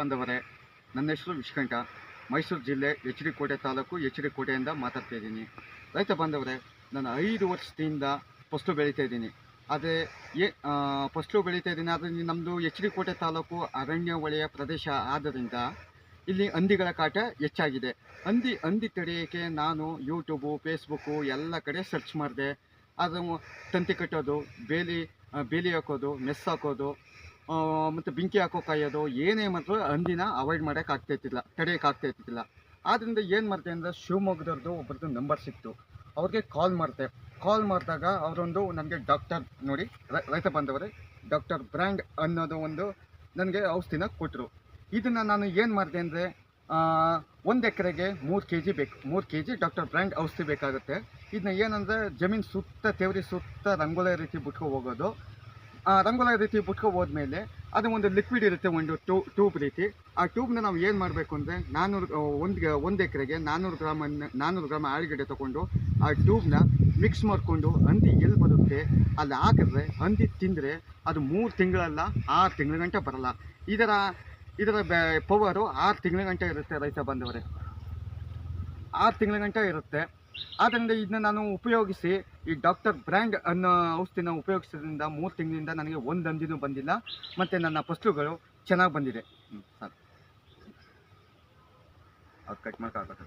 ಬಂದವರೇ, ನನ್ನ ಹೆಸರು ವಿಶ್ಕಂಠ. ಮೈಸೂರು ಜಿಲ್ಲೆ ಎಚ್ ಡಿ ಕೋಟೆ ತಾಲೂಕು ಎಚ್ ಡಿ ಕೋಟೆಯಿಂದ ಮಾತಾಡ್ತಾ ಇದ್ದೀನಿ. ರೈತ ಬಂದವರೇ, ನಾನು ಐದು ವರ್ಷದಿಂದ ಫಸ್ಟು ಬೆಳೀತಾ ಇದ್ದೀನಿ. ಆದರೆ ಏ ಫಸ್ಟು ಬೆಳೀತಾ ಇದ್ದೀನಿ, ಆದರೆ ನಮ್ಮದು ಎಚ್ ಡಿ ಕೋಟೆ ತಾಲೂಕು ಅರಣ್ಯ ವಲಯ ಪ್ರದೇಶ ಆದ್ದರಿಂದ ಇಲ್ಲಿ ಹಂದಿಗಳ ಕಾಟ ಹೆಚ್ಚಾಗಿದೆ. ಹಂದಿ ಹಂದಿ ತಡೆಯೋಕ್ಕೆ ನಾನು ಯೂಟ್ಯೂಬು, ಫೇಸ್ಬುಕ್ಕು ಎಲ್ಲ ಕಡೆ ಸರ್ಚ್ ಮಾಡಿದೆ. ಅದು ತಂತಿ ಕಟ್ಟೋದು, ಬೇಲಿ ಬೇಲಿ ಹಾಕೋದು ಮೆಸ್ ಹಾಕೋದು ಮತ್ತು ಬೆಂಕಿ ಹಾಕೋ ಕಾಯೋದು, ಏನೇ ಮಾತ್ರ ಹಂದಿನ ಅವಾಯ್ಡ್ ಮಾಡೋಕೆ ಆಗ್ತಾಯಿತ್ತಿಲ್ಲ ತಡೆಯೋಕೆ ಆಗ್ತಾಯಿತ್ತಿಲ್ಲ ಆದ್ದರಿಂದ ಏನು ಮಾಡಿದೆ ಅಂದರೆ ಶಿವಮೊಗ್ಗದವ್ರದ್ದು ಒಬ್ಬರದ್ದು ನಂಬರ್ ಸಿಕ್ತು. ಅವ್ರಿಗೆ ಕಾಲ್ ಮಾಡಿದೆ. ಕಾಲ್ ಮಾಡಿದಾಗ ಅವರೊಂದು ನನಗೆ ಡಾಕ್ಟರ್ ನೋಡಿ ರೈತ ಬಂದವರೇ ಡಾಕ್ಟರ್ ಬ್ರ್ಯಾಂಡ್ ಅನ್ನೋದು ಒಂದು ನನಗೆ ಔಷಧಿನ ಕೊಟ್ಟರು ಇದನ್ನು ನಾನು ಏನು ಮಾಡಿದೆ ಅಂದರೆ ಒಂದು ಎಕರೆಗೆ ಮೂರು ಕೆ ಜಿ ಬೇಕು, ಮೂರು ಕೆ ಜಿ ಡಾಕ್ಟರ್ ಬ್ರ್ಯಾಂಡ್ ಔಷಧಿ ಬೇಕಾಗುತ್ತೆ. ಇದನ್ನ ಏನಂದರೆ ಜಮೀನು ಸುತ್ತ, ತೆವರಿ ಸುತ್ತ ರಂಗೋಲೆ ರೀತಿ ಬಿಟ್ಕೊ ಹೋಗೋದು. ರಂಗೋಲೆ ರೀತಿ ಬಿಟ್ಕೊ ಹೋದ್ಮೇಲೆ ಅದು ಒಂದು ಲಿಕ್ವಿಡ್ ಇರುತ್ತೆ, ಒಂದು ಟೂ ಟ್ಯೂಬ್ ರೀತಿ. ಆ ಟ್ಯೂಬ್ನ ನಾವು ಏನು ಮಾಡಬೇಕು ಅಂದರೆ ನಾನ್ನೂರು ಒಂದು ಒಂದು ಎಕರೆಗೆ ನಾನ್ನೂರು ಗ್ರಾಮ್ ನಾನ್ನೂರು ಗ್ರಾಮ್ ಆಳುಗಡ್ಡೆ ತೊಗೊಂಡು ಆ ಟ್ಯೂಬ್ನ ಮಿಕ್ಸ್ ಮಾಡಿಕೊಂಡು ಹಂದಿ ಎಲ್ಲಿ ಬರುತ್ತೆ ಅಲ್ಲಿ ಹಾಕಿದ್ರೆ, ಹಂದಿ ತಿಂದರೆ ಅದು ಮೂರು ತಿಂಗಳಲ್ಲ, ಆರು ತಿಂಗಳ ಗಂಟೆ ಬರಲ್ಲ. ಇದರ ಇದರ ಪವರು ಆರು ತಿಂಗಳ ಗಂಟೆ ಇರುತ್ತೆ ರೈತ ಬಂದವರೇ ಆರು ತಿಂಗಳ ಗಂಟೆ ಇರುತ್ತೆ. ಆದ್ದರಿಂದ ಇದನ್ನ ನಾನು ಉಪಯೋಗಿಸಿ ಈ ಡಾಕ್ಟರ್ ಬ್ರ್ಯಾಂಡ್ ಅನ್ನೋ ಔಷಧಿನ ಉಪಯೋಗಿಸೋದ್ರಿಂದ ಮೂರು ತಿಂಗಳಿಂದ ನನಗೆ ಒಂದು ಅಂದಿನೂ ಬಂದಿಲ್ಲ, ಮತ್ತು ನನ್ನ ಫಸ್ಲುಗಳು ಚೆನ್ನಾಗಿ ಬಂದಿದೆ. ಹ್ಞೂ ಸರ್ ಅದು ಕಟ್ ಮಾಡೋಕ್ಕಾಗತ್ತೆ